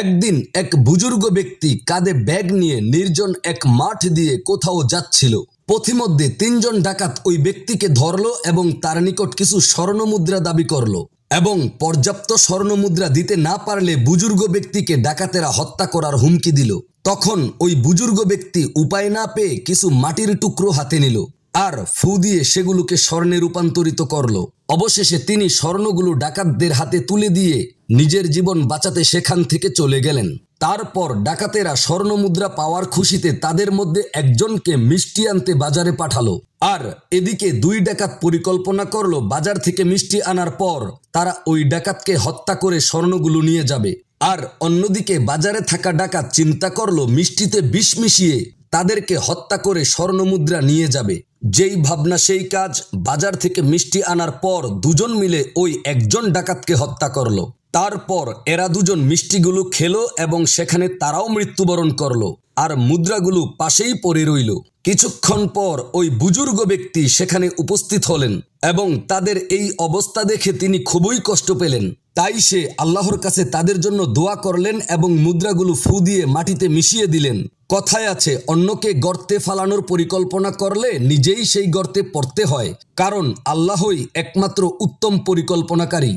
একদিন এক বুজুর্গ ব্যক্তি কাঁধে ব্যাগ নিয়ে নির্জন এক মাঠ দিয়ে কোথাও যাচ্ছিল। পথিমধ্যে তিনজন ডাকাত ওই ব্যক্তিকে ধরলো এবং তার নিকট কিছু স্বর্ণমুদ্রা দাবি করল এবং পর্যাপ্ত স্বর্ণমুদ্রা দিতে না পারলে বুজুর্গ ব্যক্তিকে ডাকাতেরা হত্যা করার হুমকি দিল। তখন ওই বুজুর্গ ব্যক্তি উপায় না পেয়ে কিছু মাটির টুকরো হাতে নিল আর ফু দিয়ে সেগুলোকে স্বর্ণে রূপান্তরিত করল। অবশেষে তিনি স্বর্ণগুলো ডাকাতদের হাতে তুলে দিয়ে নিজের জীবন বাঁচাতে সেখান থেকে চলে গেলেন। তারপর ডাকাতেরা স্বর্ণ মুদ্রা পাওয়ার খুশিতে তাদের মধ্যে একজনকে মিষ্টি আনতে বাজারে পাঠালো। আর এদিকে দুই ডাকাত পরিকল্পনা করল বাজার থেকে মিষ্টি আনার পর তারা ওই ডাকাতকে হত্যা করে স্বর্ণগুলো নিয়ে যাবে। আর অন্যদিকে বাজারে থাকা ডাকাত চিন্তা করল মিষ্টিতে বিষ মিশিয়ে তাদেরকে হত্যা করে স্বর্ণমুদ্রা নিয়ে যাবে। যেই ভাবনা সেই কাজ, বাজার থেকে মিষ্টি আনার পর দুজন মিলে ওই একজন ডাকাতকে হত্যা করল। তারপর এরা দুজন মিষ্টিগুলো খেলো এবং সেখানে তারাও মৃত্যুবরণ করল। আর মুদ্রাগুলো পাশেই পড়ে রইল। কিছুক্ষণ পর ওই বুজুর্গ ব্যক্তি সেখানে উপস্থিত হলেন এবং তাদের এই অবস্থা দেখে তিনি খুবই কষ্ট পেলেন। তাই সে আল্লাহর কাছে তাদের জন্য দোয়া করলেন এবং মুদ্রাগুলো ফু দিয়ে মাটিতে মিশিয়ে দিলেন। কথায় আছে, অন্যকে গর্তে ফালানোর পরিকল্পনা করলে নিজেই সেই গর্তে পড়তে হয়, কারণ আল্লাহই একমাত্র উত্তম পরিকল্পনাকারী।